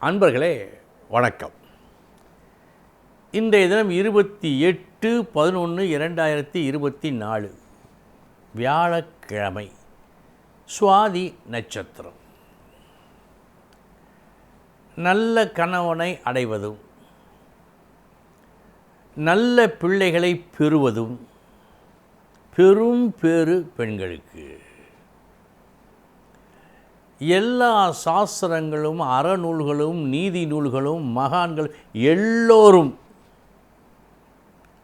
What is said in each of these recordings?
அன்பர்களே வணக்கம். இன்றைய தினம் இருபத்தி எட்டு பதினொன்று இரண்டாயிரத்தி இருபத்தி நாலு வியாழக்கிழமை சுவாதி நட்சத்திரம். நல்ல கணவனை அடைவதும் நல்ல பிள்ளைகளை பெறுவதும் பெரும் பேறு பெண்களுக்கு. எல்லா சாஸ்திரங்களும் அறநூல்களும் நீதி நூல்களும் மகான்கள் எல்லோரும்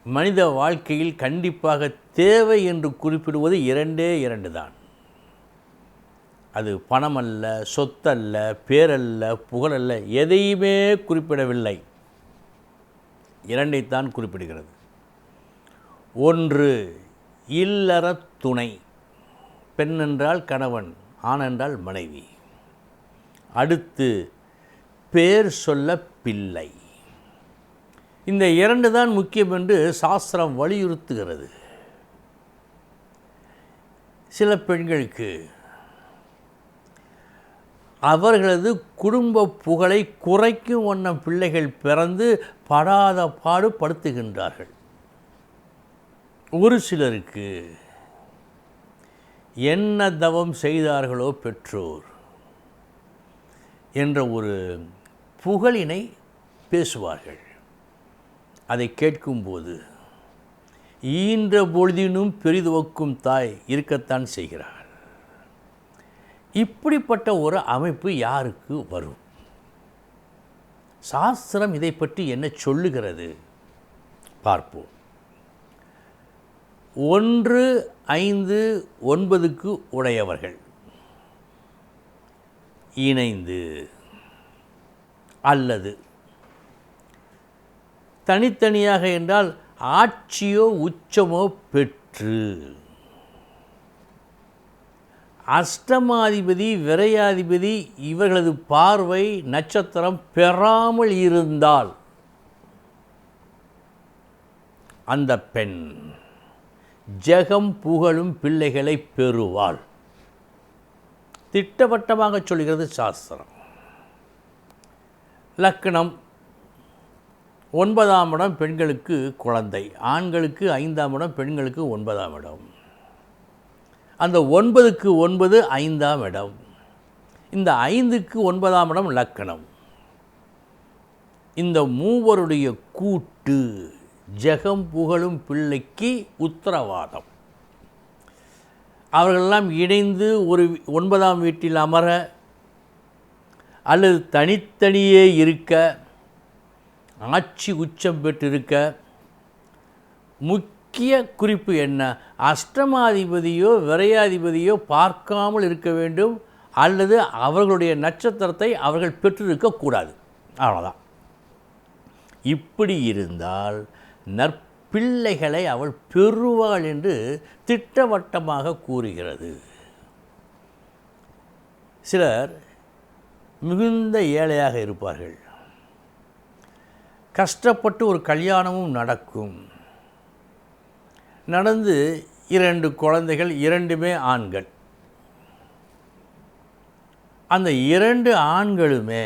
மனித வாழ்க்கையில் கண்டிப்பாக தேவை என்று குறிப்பிடுவது இரண்டே இரண்டு தான் அது பணமல்ல சொத்தல்ல பேரல்ல புகழல்ல எதையுமே குறிப்பிடவில்லை. இரண்டைத்தான் குறிப்பிடுகிறது. ஒன்று இல்லற துணை. பெண் என்றால் கணவன் ஆண் என்றால் மனைவி. அடுத்து பேர் சொல்ல பிள்ளை இந்த இரண்டு தான் முக்கியம் என்று சாஸ்திரம் வலியுறுத்துகிறது. சில பெண்களுக்கு அவர்களது குடும்ப புகழை குறைக்கும் வண்ணம் பிள்ளைகள் பிறந்து படாத பாடு படுத்துகின்றார்கள். ஒரு சிலருக்கு என்ன தவம் செய்தார்களோ பெற்றோர் என்ற ஒரு புகழினை பேசுவார்கள். அதை கேட்கும்போது ஈன்ற பொழுதினும் பெரிதுவக்கும் தாய் இருக்கத்தான் செய்கிறார் இப்படிப்பட்ட ஒரு அமைப்பு யாருக்கு வரும்? சாஸ்திரம் இதை பற்றி என்ன சொல்லுகிறது? பார்ப்போம். ஒன்று ஐந்து ஒன்பதுக்கு உடையவர்கள். இணைந்து அல்லது தனித்தனியாக என்றால் ஆட்சியோ உச்சமோ பெற்று. அஷ்டமாதிபதி விரையாதிபதி இவர்களது பார்வை நட்சத்திரம் பெறாமல் இருந்தால் அந்த பெண் ஜெகம் புகழும் பிள்ளைகளை பெறுவாள். திட்டவட்டமாக சொல்கிறது சாஸ்திரம். லக்னம் ஒன்பதாம் இடம் பெண்களுக்கு குழந்தை ஆண்களுக்கு ஐந்தாம் இடம் பெண்களுக்கு ஒன்பதாம் இடம். அந்த ஒன்பதுக்கு ஒன்பது ஐந்தாம் இடம். இந்த ஐந்துக்கு ஒன்பதாம் இடம் லக்கணம் இந்த மூவருடைய கூட்டு ஜெகம் புகழும் பிள்ளைக்கு உத்தரவாதம். அவர்களெல்லாம் இணைந்து ஒரு ஒன்பதாம் வீட்டில் அமர அல்லது தனித்தனியே இருக்க ஆட்சி உச்சம் பெற்றிருக்க முக்கிய குறிப்பு என்ன? அஷ்டமாதிபதியோ விரையாதிபதியோ பார்க்காமல் இருக்க வேண்டும் அல்லது அவர்களுடைய நட்சத்திரத்தை அவர்கள் பெற்றிருக்கக்கூடாது அவ்வளோதான் இப்படி இருந்தால் நற்ப பிள்ளைகளை அவள் பெறுவாள் என்று திட்டவட்டமாக கூறுகிறது. சிலர் மிகுந்த ஏழையாக இருப்பார்கள். கஷ்டப்பட்டு ஒரு கல்யாணமும் நடக்கும். நடந்து இரண்டு குழந்தைகள் இரண்டுமே ஆண்கள். அந்த இரண்டு ஆண்களுமே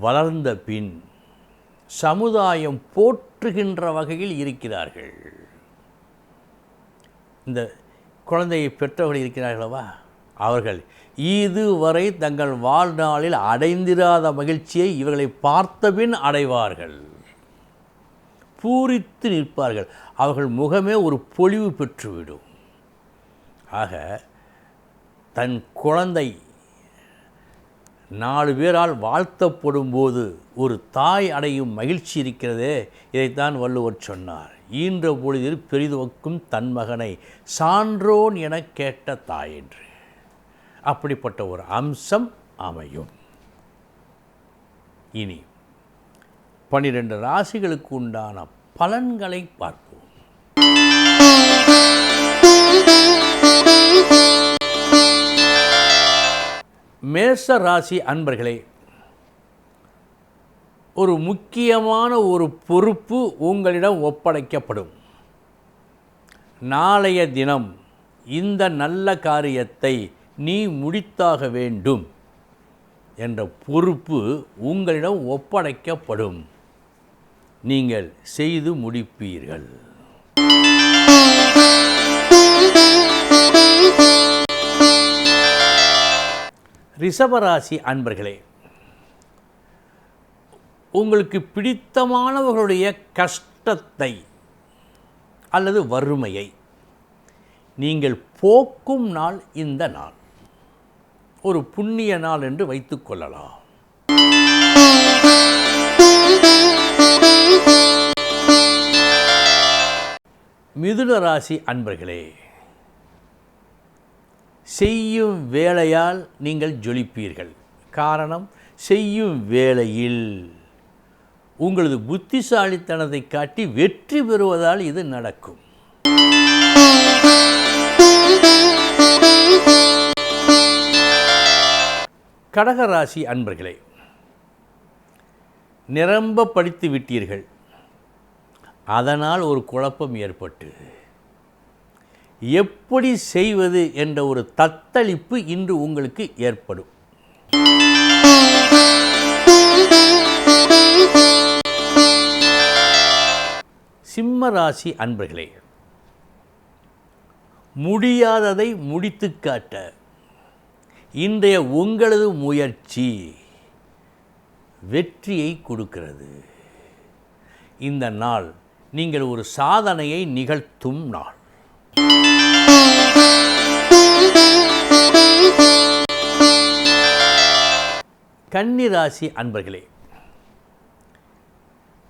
வளர்ந்த பின் சமுதாயம் போற்றுகின்ற வகையில் இருக்கிறார்கள். இந்த குழந்தையை பெற்றவர்கள் இருக்கிறார்களவா அவர்கள் இதுவரை தங்கள் வாழ்நாளில் அடைந்திராத மகிழ்ச்சியை இவர்களை பார்த்தபின் அடைவார்கள். பூரித்து நிற்பார்கள். அவர்கள் முகமே ஒரு பொலிவு பெற்றுவிடும். ஆக தன் குழந்தை நாலு பேரால் வாழ்த்தப்படும் போது ஒரு தாய் அடையும் மகிழ்ச்சி இருக்கிறதே இதைத்தான் வள்ளுவர் சொன்னார். ஈன்ற பொழுதில் பெரிதுவக்கும் தன் மகனை சான்றோன் என கேட்ட தாய் என்று. அப்படிப்பட்ட ஒரு அம்சம் அமையும். இனி பன்னிரண்டு ராசிகளுக்கு உண்டான பலன்களை பார்ப்போம். மேஷ ராசி அன்பர்களே ஒரு முக்கியமான ஒரு பொறுப்பு உங்களிடம் ஒப்படைக்கப்படும். நாளைய தினம் இந்த நல்ல காரியத்தை நீ முடித்தாக வேண்டும் என்ற பொறுப்பு உங்களிடம் ஒப்படைக்கப்படும். நீங்கள் செய்து முடிப்பீர்கள். ரிஷபராசி அன்பர்களே உங்களுக்கு பிடித்தமானவர்களுடைய கஷ்டத்தை அல்லது வறுமையை நீங்கள் போக்கும் நாள் இந்த நாள். ஒரு புண்ணிய நாள் என்று வைத்துக்கொள்ளலாம் மிதுன ராசி அன்பர்களே செய்யும் வேலையால் நீங்கள் ஜொலிப்பீர்கள். காரணம் செய்யும் வேளையில் உங்களது புத்திசாலித்தனத்தை காட்டி வெற்றி பெறுவதால் இது நடக்கும். கடகராசி அன்பர்களே நிரம்ப படித்து விட்டீர்கள். அதனால் ஒரு குழப்பம் ஏற்பட்டு எப்படி செய்வது என்ற ஒரு தத்தளிப்பு இன்று உங்களுக்கு ஏற்படும். சிம்ம ராசி அன்பர்களே முடியாததை முடித்து காட்ட இன்றைய உங்களது முயற்சி வெற்றியை கொடுக்கிறது. இந்த நாள் நீங்கள் ஒரு சாதனையை நிகழ்த்தும் நாள். கன்னிராசி அன்பர்களே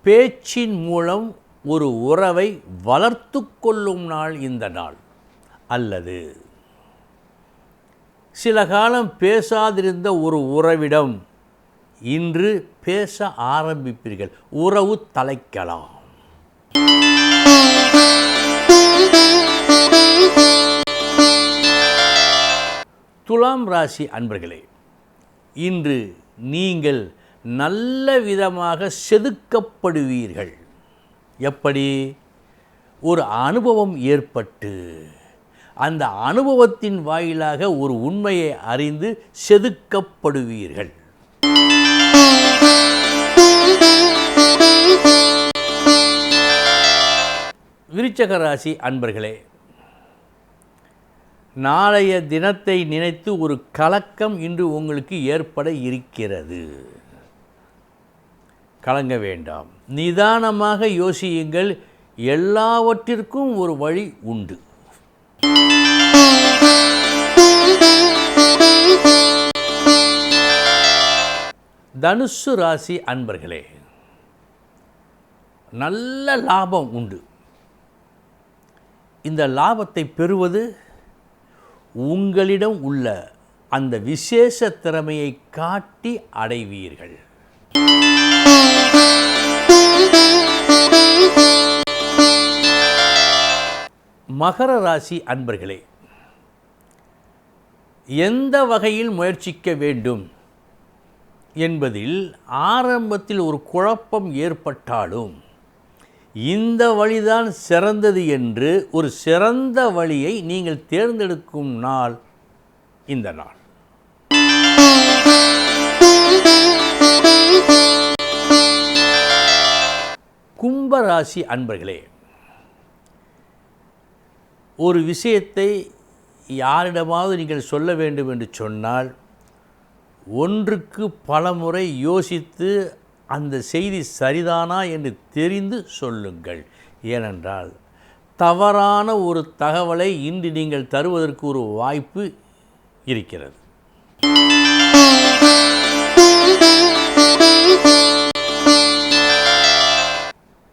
பேச்சின் மூலம் ஒரு உறவை வளர்த்து கொள்ளும் நாள் இந்த நாள். அல்லது சில காலம் பேசாதிருந்த ஒரு உறவிடம் இன்று பேச ஆரம்பிப்பீர்கள். உறவு தலைக்கலாம். துலாம் ராசி அன்பர்களே இன்று நீங்கள் நல்ல விதமாக செதுக்கப்படுவீர்கள். எப்படி? ஒரு அனுபவம் ஏற்பட்டு அந்த அனுபவத்தின் வாயிலாக ஒரு உண்மையை அறிந்து செதுக்கப்படுவீர்கள். விருச்சக ராசி அன்பர்களே நாளைய தினத்தை நினைத்து ஒரு கலக்கம் இன்று உங்களுக்கு ஏற்பட இருக்கிறது. கலங்க வேண்டாம். நிதானமாக யோசியுங்கள். எல்லாவற்றிற்கும் ஒரு வழி உண்டு. தனுசு ராசி அன்பர்களே நல்ல லாபம் உண்டு. இந்த லாபத்தை பெறுவது உங்களிடம் உள்ள அந்த விசேஷ திறமையை காட்டி அடைவீர்கள். மகர ராசி அன்பர்களே எந்த வகையில் முயற்சிக்க வேண்டும் என்பதில் ஆரம்பத்தில் ஒரு குழப்பம் ஏற்பட்டாலும் இந்த வழிதான் சிறந்தது என்று ஒரு சிறந்த வழியை நீங்கள் தேர்ந்தெடுக்கும் நாள் இந்த நாள். கும்பராசி அன்பர்களே ஒரு விஷயத்தை யாரிடமாவது நீங்கள் சொல்ல வேண்டும் என்று சொன்னால் ஒன்றுக்கு பலமுறை யோசித்து அந்த செய்தி சரிதானா என்று தெரிந்து சொல்லுங்கள். ஏனென்றால் தவறான ஒரு தகவலை இன்று நீங்கள் தருவதற்கு ஒரு வாய்ப்பு இருக்கிறது.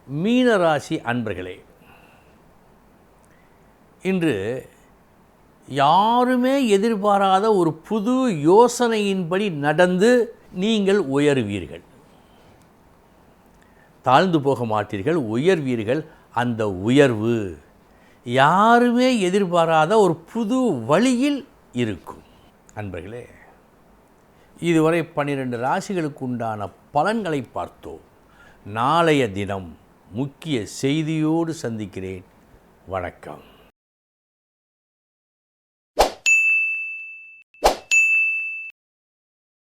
மீனராசி அன்பர்களே இன்று யாருமே எதிர்பாராத ஒரு புது யோசனையின்படி நடந்து நீங்கள் உயருவீர்கள். தாழ்ந்து போக மாட்டீர்கள் உயர்வீர்கள் அந்த உயர்வு யாருமே எதிர்பாராத ஒரு புது வழியில் இருக்கும். அன்பர்களே இதுவரை பன்னிரெண்டு ராசிகளுக்கு உண்டான பலன்களை பார்த்தோம். நாளைய தினம் முக்கிய செய்தியோடு சந்திக்கிறேன். வணக்கம்.